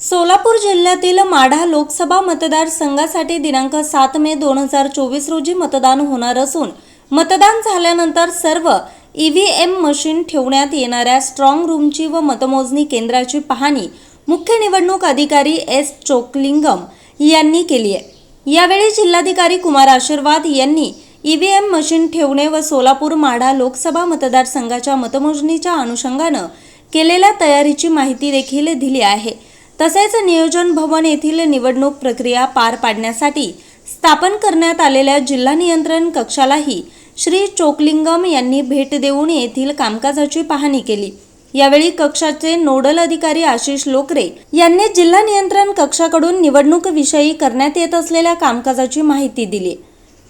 सोलापूर जिल्ह्यातील माढा लोकसभा मतदारसंघासाठी दिनांक सात मे दोन हजार चोवीस रोजी मतदान होणार असून मतदान झाल्यानंतर सर्व ई व्ही एम मशीन ठेवण्यात येणाऱ्या स्ट्रॉंग रूमची व मतमोजणी केंद्राची पाहणी मुख्य निवडणूक अधिकारी एस चोकलिंगम यांनी केली आहे. यावेळी जिल्हाधिकारी कुमार आशीर्वाद यांनी ई व्ही एम मशीन ठेवणे व सोलापूर माढा लोकसभा मतदारसंघाच्या मतमोजणीच्या अनुषंगानं केलेल्या तयारीची माहिती देखील दिली आहे. तसेच नियोजन भवन येथील निवडणूक प्रक्रिया पार पाडण्यासाठी स्थापन करण्यात आलेल्या जिल्हा नियंत्रण कक्षालाही श्री चोकलिंगम यांनी भेट देऊन येथील कामकाजाची पाहणी केली. यावेळी कक्षाचे नोडल अधिकारी आशिष लोकरे यांनी जिल्हा नियंत्रण कक्षाकडून निवडणूक विषयी करण्यात येत असलेल्या कामकाजाची माहिती दिली.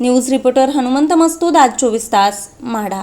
न्यूज रिपोर्टर हनुमंत मस्तूद आज चोवीस तास माढा